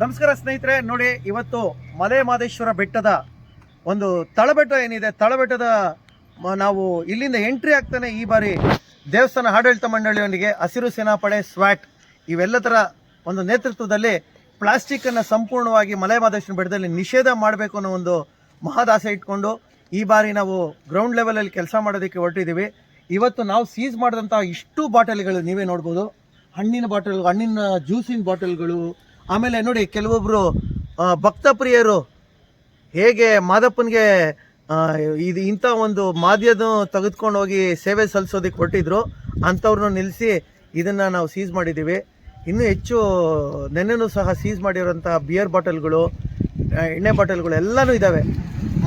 ನಮಸ್ಕಾರ ಸ್ನೇಹಿತರೆ, ನೋಡಿ, ಇವತ್ತು ಮಲೆ ಮಾದೇಶ್ವರ ಬೆಟ್ಟದ ಒಂದು ತಳಬೆಟ್ಟ ಏನಿದೆ, ತಳಬೆಟ್ಟದ ನಾವು ಇಲ್ಲಿಂದ ಎಂಟ್ರಿ ಆಗ್ತಾನೆ ಈ ಬಾರಿ ದೇವಸ್ಥಾನ ಆಡಳಿತ ಮಂಡಳಿಯೊಂದಿಗೆ ಹಸಿರು ಸೇನಾಪಡೆ, ಸ್ವಾಟ್ ಇವೆಲ್ಲದರ ಒಂದು ನೇತೃತ್ವದಲ್ಲಿ ಪ್ಲಾಸ್ಟಿಕ್ಕನ್ನು ಸಂಪೂರ್ಣವಾಗಿ ಮಲೆ ಮಾದೇಶ್ವರ ಬೆಟ್ಟದಲ್ಲಿ ನಿಷೇಧ ಮಾಡಬೇಕು ಅನ್ನೋ ಒಂದು ಮಹಾದಾಸೆ ಇಟ್ಕೊಂಡು ಈ ಬಾರಿ ನಾವು ಗ್ರೌಂಡ್ ಲೆವೆಲಲ್ಲಿ ಕೆಲಸ ಮಾಡೋದಕ್ಕೆ ಹೊರಟಿದ್ದೀವಿ. ಇವತ್ತು ನಾವು ಸೀಸ್ ಮಾಡಿದಂಥ ಇಷ್ಟು ಬಾಟಲ್ಗಳು ನೀವೇ ನೋಡ್ಬೋದು. ಹಣ್ಣಿನ ಬಾಟಲ್, ಹಣ್ಣಿನ ಜ್ಯೂಸಿನ ಬಾಟಲ್ಗಳು ಆಮೇಲೆ ನೋಡಿ ಕೆಲವೊಬ್ಬರು ಭಕ್ತ ಪ್ರಿಯರು ಹೇಗೆ ಮಾದಪ್ಪನಿಗೆ ಇದು ಇಂಥ ಒಂದು ಮಾದ್ಯದ ತೆಗೆದುಕೊಂಡು ಹೋಗಿ ಸೇವೆ ಸಲ್ಲಿಸೋದಕ್ಕೆ ಕೊಟ್ಟಿದ್ರು ಅಂಥವ್ರನ್ನ ನಿಲ್ಲಿಸಿ ಇದನ್ನು ನಾವು ಸೀಸ್ ಮಾಡಿದ್ದೀವಿ. ಇನ್ನೂ ಹೆಚ್ಚು ನೆನ್ನೆನೂ ಸಹ ಸೀಸ್ ಮಾಡಿರೋಂಥ ಬಿಯರ್ ಬಾಟಲ್ಗಳು ಎಣ್ಣೆ ಬಾಟಲ್ಗಳು ಎಲ್ಲನೂ ಇದ್ದಾವೆ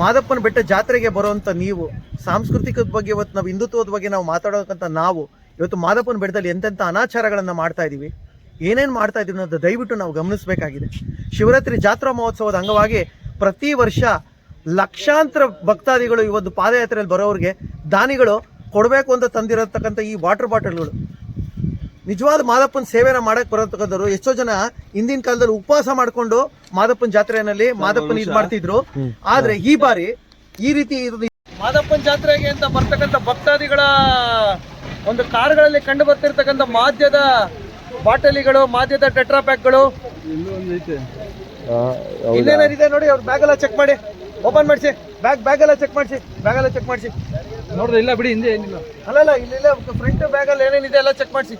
ಮಾದಪ್ಪನ ಬೆಟ್ಟ ಜಾತ್ರೆಗೆ ಬರೋವಂಥ ನೀವು ಸಾಂಸ್ಕೃತಿಕದ ಬಗ್ಗೆ ಇವತ್ತು ನಾವು ಹಿಂದುತ್ವದ ಬಗ್ಗೆ ನಾವು ಮಾತಾಡೋಕ್ಕಂಥ ನಾವು, ಇವತ್ತು ಮಾದಪ್ಪನ ಬೆಟ್ಟದಲ್ಲಿ ಎಂತೆಂಥ ಅನಾಚಾರಗಳನ್ನು ಮಾಡ್ತಾ ಇದ್ದೀವಿ ಏನೇನು ಮಾಡ್ತಾ ಇದ್ದೀವಿ ಅನ್ನೋದು ದಯವಿಟ್ಟು ನಾವು ಗಮನಿಸಬೇಕಾಗಿದೆ. ಶಿವರಾತ್ರಿ ಜಾತ್ರಾ ಮಹೋತ್ಸವದ ಅಂಗವಾಗಿ ಪ್ರತಿ ವರ್ಷ ಲಕ್ಷಾಂತರ ಭಕ್ತಾದಿಗಳು ಈ ಒಂದು ಪಾದಯಾತ್ರೆಯಲ್ಲಿ ಬರೋರಿಗೆ ದಾನಿಗಳು ಕೊಡಬೇಕು ಅಂತ ತಂದಿರತಕ್ಕಂಥ ಈ ವಾಟರ್ ಬಾಟಲ್ಗಳು ನಿಜವಾದ ಮಾದಪ್ಪನ ಸೇವೆನ ಮಾಡಕ್ ಬರತಕ್ಕಂಥವ್ರು ಎಷ್ಟೋ ಜನ ಹಿಂದಿನ ಕಾಲದಲ್ಲಿ ಉಪವಾಸ ಮಾಡ್ಕೊಂಡು ಮಾದಪ್ಪನ ಜಾತ್ರೆಯಲ್ಲಿ ಮಾದಪ್ಪನ ಇದು ಮಾಡ್ತಿದ್ರು. ಆದ್ರೆ ಈ ಬಾರಿ ಈ ರೀತಿ ಮಾದಪ್ಪನ ಜಾತ್ರೆಗೆ ಅಂತ ಬರ್ತಕ್ಕಂಥ ಭಕ್ತಾದಿಗಳ ಒಂದು ಕಾರ್ಗಳಲ್ಲಿ ಕಂಡು ಬರ್ತಿರ್ತಕ್ಕಂಥ ಮಾದ್ಯದ ಬಾಟಲಿಗಳು ಮಾದ್ಯದ ಟೆಟ್ರಾ ಪ್ಯಾಕ್ಗಳು ಇನ್ನೇನಿದೆ ನೋಡಿ ಅವ್ರ ಬ್ಯಾಗ್ ಎಲ್ಲ ಚೆಕ್ ಮಾಡಿ. ಓಪನ್ ಮಾಡಿಸಿ. ಬ್ಯಾಗ್ ಬ್ಯಾಗ್ ಎಲ್ಲ ಚೆಕ್ ಮಾಡಿಸಿ. ಬ್ಯಾಗ್ ಎಲ್ಲ ಚೆಕ್ ಮಾಡಿಸಿ. ನೋಡ್ದೆ ಇಲ್ಲ ಬಿಡಿ ಹಿಂದೆ ಏನಿಲ್ಲ. ಅಲ್ಲಲ್ಲ ಇಲ್ಲ ಫ್ರಂಟ್ ಬ್ಯಾಗ್ ಅಲ್ಲಿ ಏನೇನಿದೆ ಎಲ್ಲ ಚೆಕ್ ಮಾಡಿಸಿ.